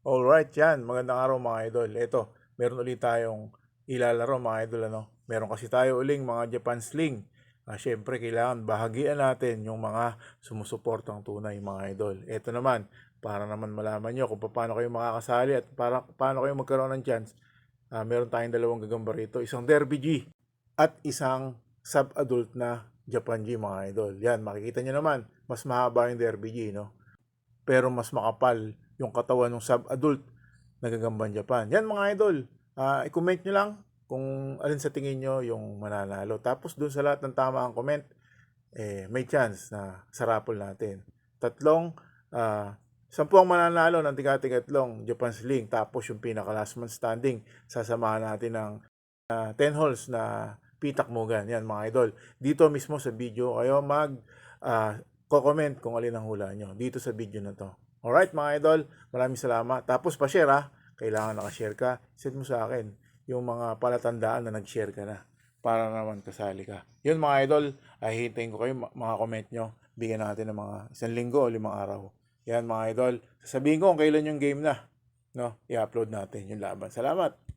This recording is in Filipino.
Alright, yan. Magandang araw mga idol. Ito, meron ulit tayong ilalaro mga idol. Ano? Meron kasi tayo uling mga Japan Sling. Ah, Siyempre, kailangan bahagian natin yung mga sumusuportang tunay mga idol. Ito naman, para naman malaman nyo kung paano kayo makakasali at para, paano kayo magkaroon ng chance. Ah, meron tayong dalawang gagamba rito. Isang Derby G at isang sub-adult na Japan G mga idol. Yan, makikita nyo naman, mas mahaba yung Derby G, no? Pero mas makapal yung katawan ng sub-adult na gagamban Japan. Yan mga idol, ah, i-comment nyo lang kung alin sa tingin nyo yung mananalo. Tapos dun sa lahat ng tama ang comment, eh, may chance na sa natin. Tatlong, ah, sampu ang mananalo ng tiga-tigatlong Japan Sling. Tapos yung pinaka last man standing, sasamahan natin ng ah, 10 holes na pitak mugan. Yan mga idol. Dito mismo sa video kayo mag ah, comment kung alin ang hula nyo dito sa video na to. Alright mga idol, maraming salamat. Tapos pa-share ha, kailangan nakashare ka. Send mo sa akin yung mga palatandaan na nag-share ka na para naman kasali ka. Yun mga idol, ay hintayin ko kayo mga comment nyo. Bigyan natin ng mga isang linggo o limang araw. Yan mga idol, sasabihin ko kung kailan yung game na. No, i-upload natin yung laban. Salamat!